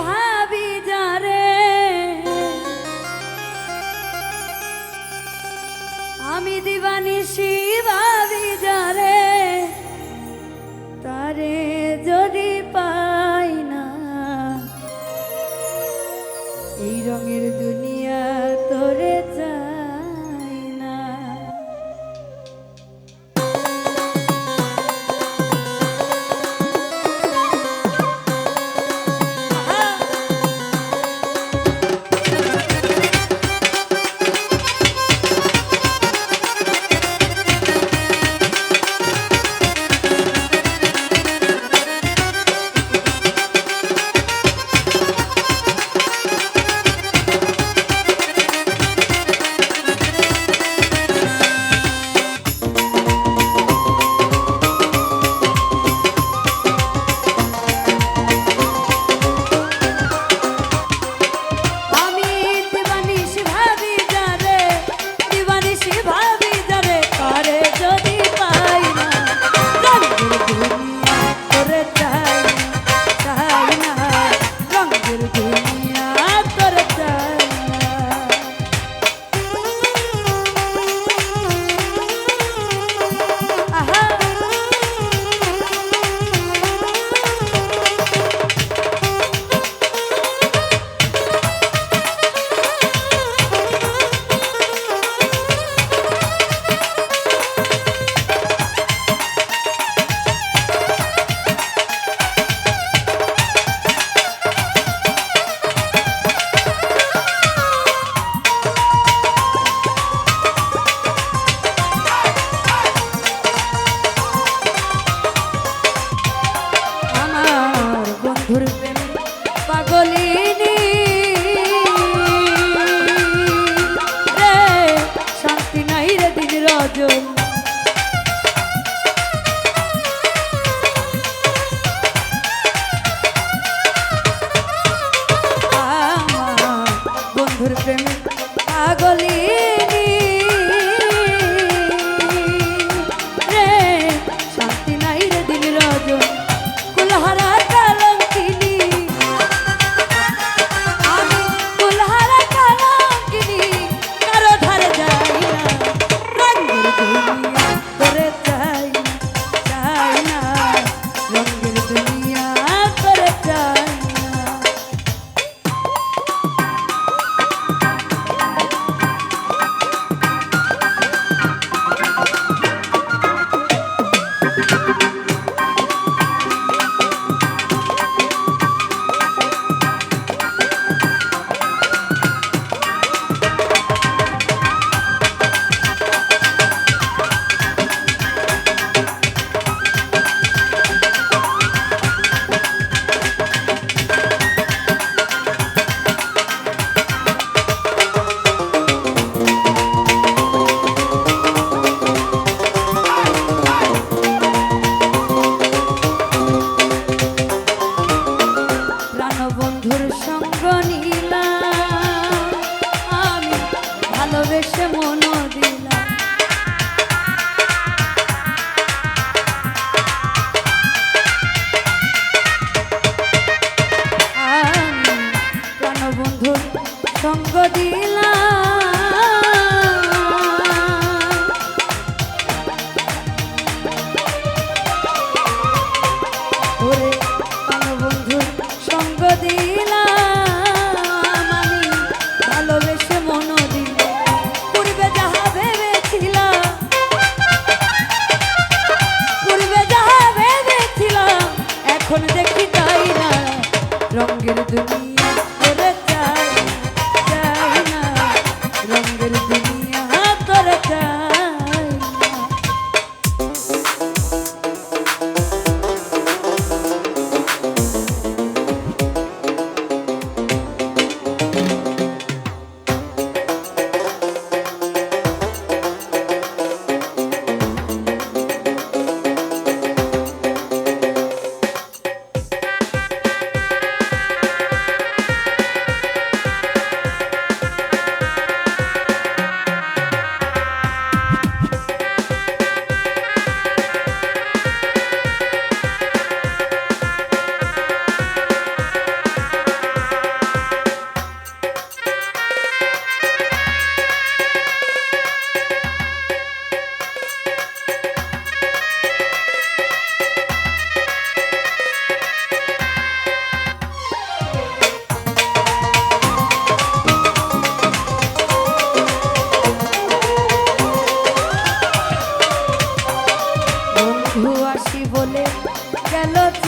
ভাবি যারে আমি দিবানিসি ভাবি যারে তারে যদি পাই না এই রঙের দুনিয়া 夜 প্রাণবন্ধুর সঙ্গ নিলাম রঙের